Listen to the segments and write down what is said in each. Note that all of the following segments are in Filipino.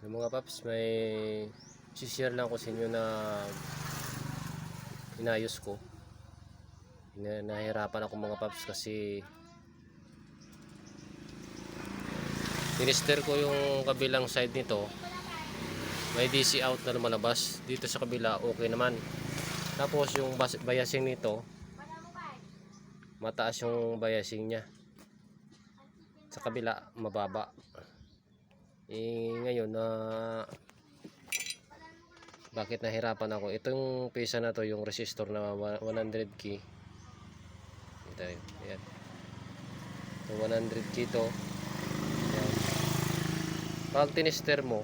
Yung mga paps, may share lang ko sa inyo na inayos ko. Na, nahirapan ako mga paps kasi tinister ko yung kabilang side nito. May DC out na lumalabas. Dito sa kabila, okay naman. Tapos yung biasing nito, mataas yung biasing niya. Sa kabila, mababa. Eh, ngayon na bakit nahirapan ako? Itong pesa na to, yung resistor na wa- 100 key. Ito yun. Ayan. Ito 100 key to. Ayan. Pag tinister mo,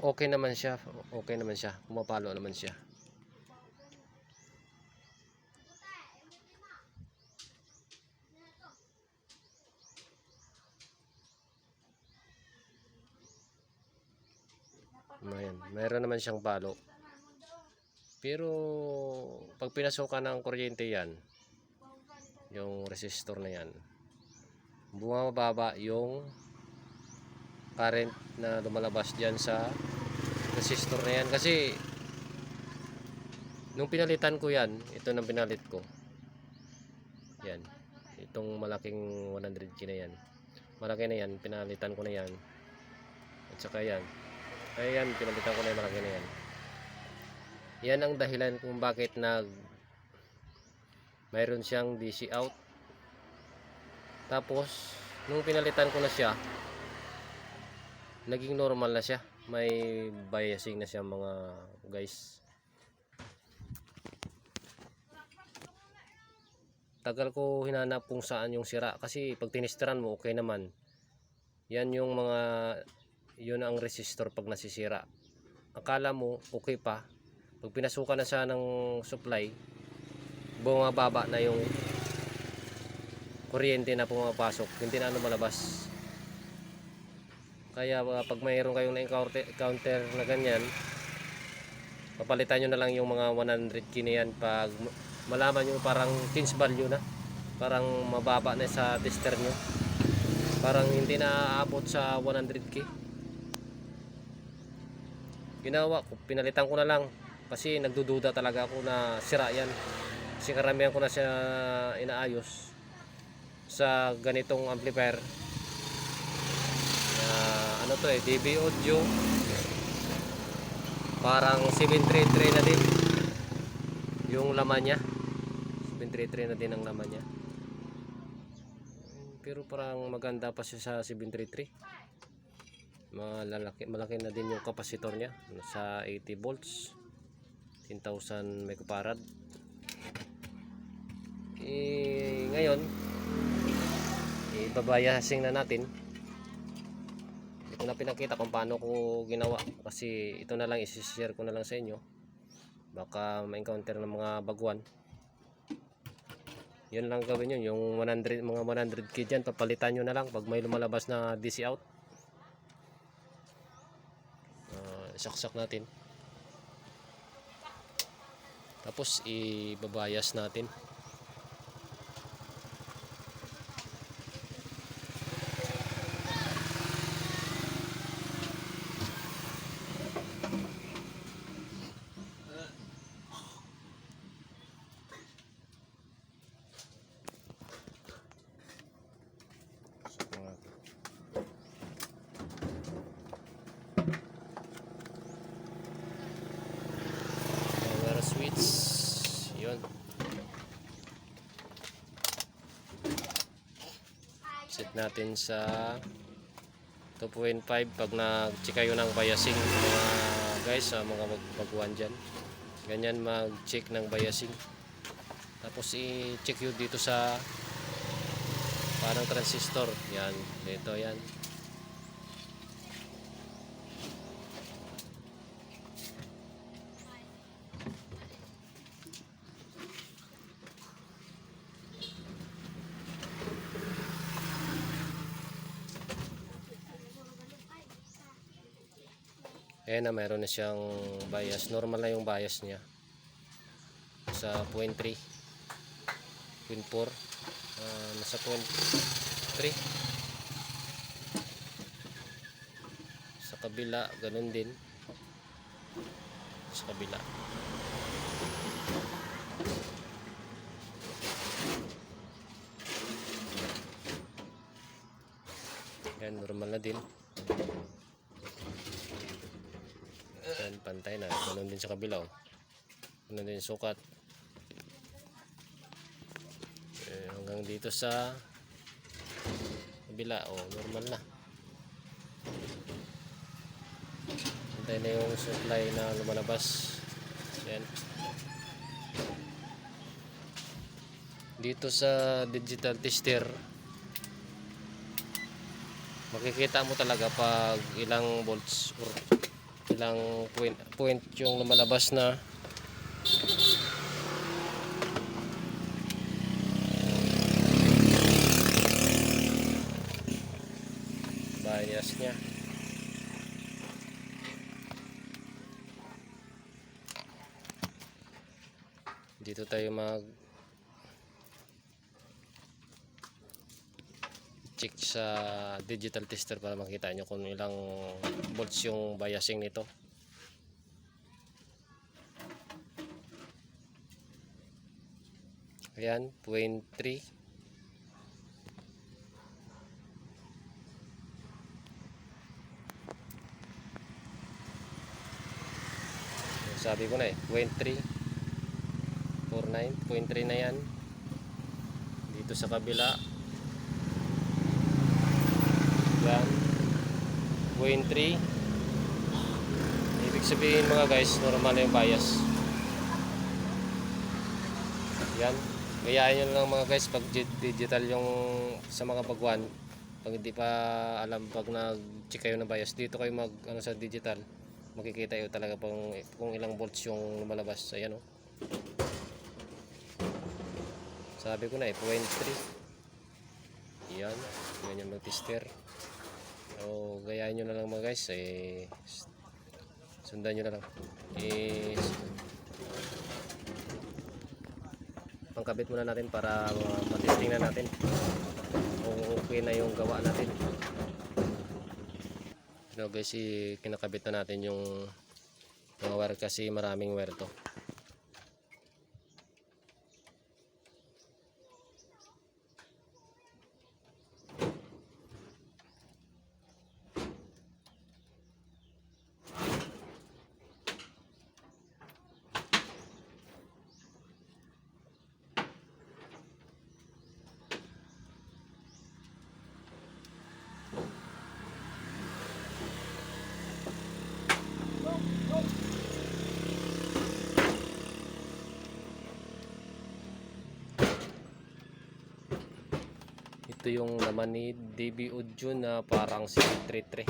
okay naman siya. Okay naman siya. Pumapalo naman siya. Ayan. Meron naman siyang palo. Pero pag pinasukan ng kuryente yan, yung resistor na yan, bumababa yung current na lumalabas dyan sa resistor na yan. Kasi nung pinalitan ko yan, ito nang pinalit ko. Yan. Itong malaking 100k na yan. Malaki na yan, pinalitan ko na yan. At saka yan. Ayan, pinalitan ko na yung malaki na yan. Yan ang dahilan kung bakit nag mayroon siyang DC out. Tapos, nung pinalitan ko na siya, naging normal na siya. May biasing na siya mga guys. Tagal ko hinanap kung saan yung sira kasi pag tinisteran mo okay naman. Yan yung mga yun ang resistor pag nasisira. Akala mo okay pa. Pag pinasukan na siya ng supply, bumababa na yung kuryente na pumapasok. Hindi na ano malabas. Kaya pag mayroon kayong na-encounter counter na ganyan, papalitan nyo na lang yung mga 100 k na yan pag malaman nyo parang change value na. Parang mababa na sa tester nyo. Parang hindi na aabot sa 100k ginawa ko, pinalitan ko na lang. Kasi nagdududa talaga ako na sira yan. Kasi karamihan ko na siya inaayos sa ganitong amplifier. Na ano to eh, DB audio. Parang 733 na din. Yung laman niya. 733 na din ang laman niya. Pero parang maganda pa siya sa 733 malalaki malaki na din yung kapasitor niya sa 80 volts. 10,000 microfarad eh, ngayon ibabayasing na natin. Ko na pinakita kung paano ko ginawa. Kasi ito na lang isi-share ko na lang sa inyo. Baka ma-encounter ng mga baguan yun lang gawin yun. Yung 100 mga 100k dyan papalitan nyo na lang pag may lumalabas na DC out uh, saksak natin. Tapos ibabayas natin Saksak natin. power switch yun set natin sa 2.5 pag nag-check kayo ng biasing mga guys sa mga mag- baguhan dyan. Ganyan mag-check ng biasing. Tapos i-check yun dito sa parang transistor. Yan dito yan Ayan na, meron na siyang bias. Normal na yung bias niya. Sa 0.3. 0.4. Uh, nasa 0.3. Sa kabila, ganun din. Sa kabila. Ayan, normal na din pantay na. Ganun din sa kabila. Oh. Din sukat. Eh, hanggang dito sa kabila. Oh, normal na. Pantay na yung supply na lumalabas. Yan. Dito sa digital tester, makikita mo talaga pag ilang volts or ilang point, point yung lumalabas na. Bias niya. Dito tayo mag check sa digital tester para makita nyo kung ilang volts yung biasing nito. Ayan 0.3 sabi ko na eh 0.3 49 0.3 na yan. Dito sa kabila yan 0.3 ibig sabihin mga guys normal na yung bias. Yan. Gayahin nyo lang mga guys pag di- digital yung sa mga baguan pag hindi pa alam pag nag-check kayo ng bias dito kayo mag ano sa digital. Makikita yun talaga kung, kung ilang volts yung lumalabas. Ayan o sabi ko na eh 0.3 yan. Ganyan mag-tester o gayahin nyo na lang mga guys eh sundan nyo na lang. Eh pangkabit muna natin para uh, na natin kung okay na yung gawa natin. No guys eh, kinakabit na natin yung mga wire kasi maraming wire to Ito yung laman ni DB Udjo na parang 733.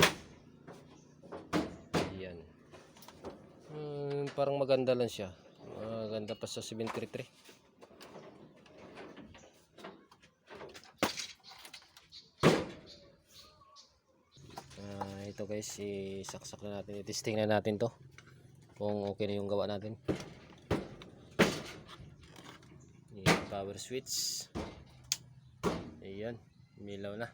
Yan. Hmm, parang maganda lang siya. Maganda pa sa 733. Ah, ito guys, isaksak na natin. I-testing na natin to. Kung okay na yung gawa natin. Yung power switch. Ayan, milaw na.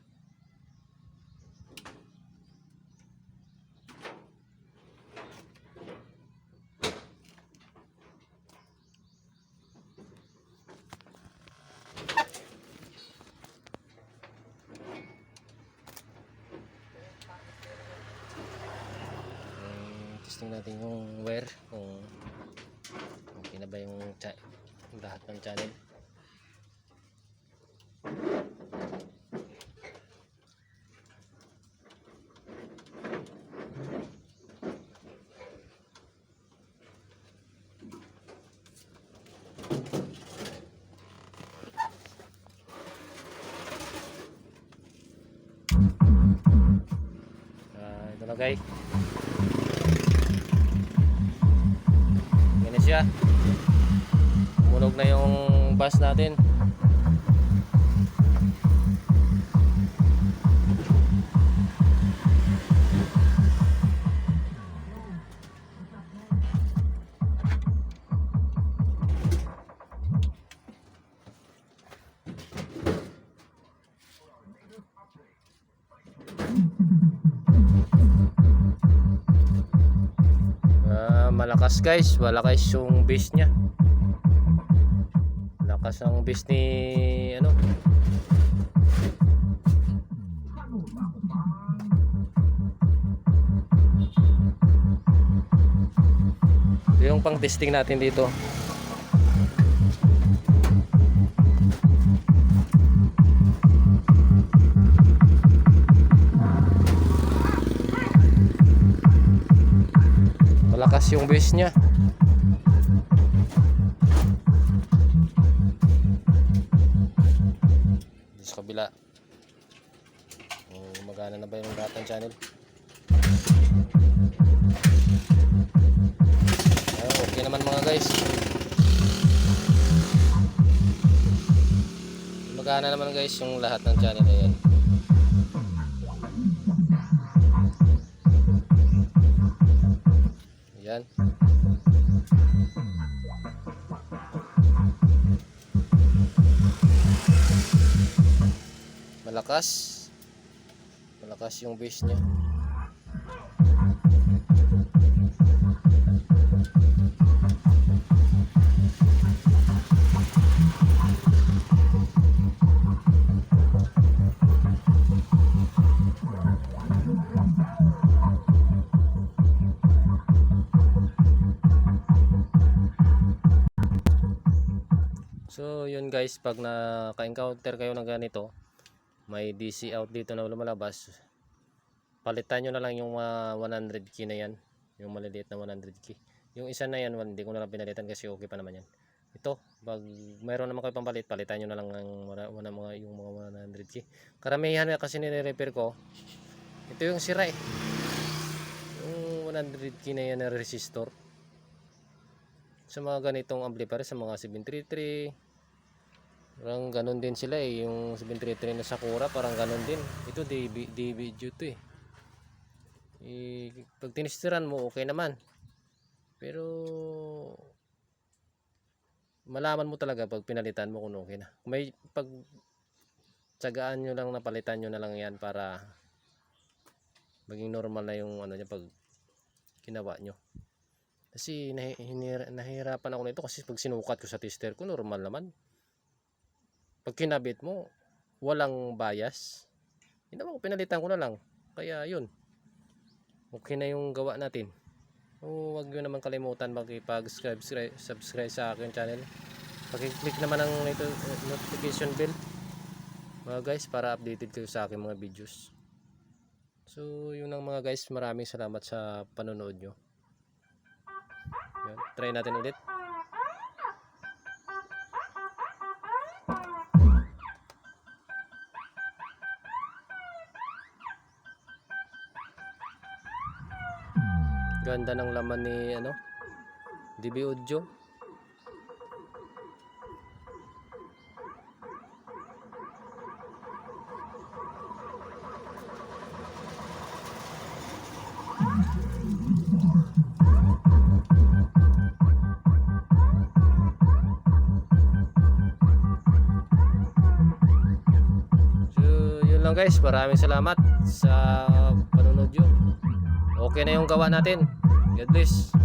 Um, testing natin yung wire kung okay na ba yung lahat ng channel. Ito na guys. Ganyan siya. Tumunog na yung bus natin. Malakas guys, malakas yung base niya. Lakas ang base ni ano. Yung pang testing natin dito. Malakas yung base niya. Dito sa kabila. Oh, magana na ba yung lahat ng channel? Ayun, okay naman mga guys. Magana naman guys yung lahat ng channel ayan. Ayan. Malakas. Malakas yung base niya. Guys, pag naka-encounter kayo ng ganito, may DC out dito na lumalabas, palitan nyo na lang yung mga 100k na yan, yung maliliit na 100k. Yung isa na yan, hindi ko na lang pinalitan kasi okay pa naman yan. Ito, pag mayroon naman kayo pampalit, palitan nyo na lang ng mga, mga, yung mga 100k. Karamihan kasi nire-repair ko, ito yung sira eh. Yung 100k na yan na resistor sa mga ganitong amplifier sa mga 733 parang ganun din sila eh. Yung 733 na Sakura parang ganun din. Ito DB, DB to eh. eh pag tinistiran mo okay naman. Pero malaman mo talaga pag pinalitan mo kung okay na. May pag tsagaan nyo lang napalitan nyo na lang yan para maging normal na yung ano niya pag ginawa nyo. Kasi nahihirapan ako nito kasi pag sinukat ko sa tester ko, normal naman. Pag kinabit mo, walang bias. Hindi ko pinalitan ko na lang. Kaya yun. Okay na yung gawa natin. O wag nyo naman kalimutan makipag-subscribe subscribe, sa akin channel. Pag-click naman ng ito, notification bell. Mga guys, para updated kayo sa aking mga videos. So, yun lang mga guys. Maraming salamat sa panonood nyo. Yan. Try natin ulit. Ganda ng laman ni ano? DB Audio. Lang guys. Maraming salamat sa panonood nyo. Okay na yung gawa natin. God bless.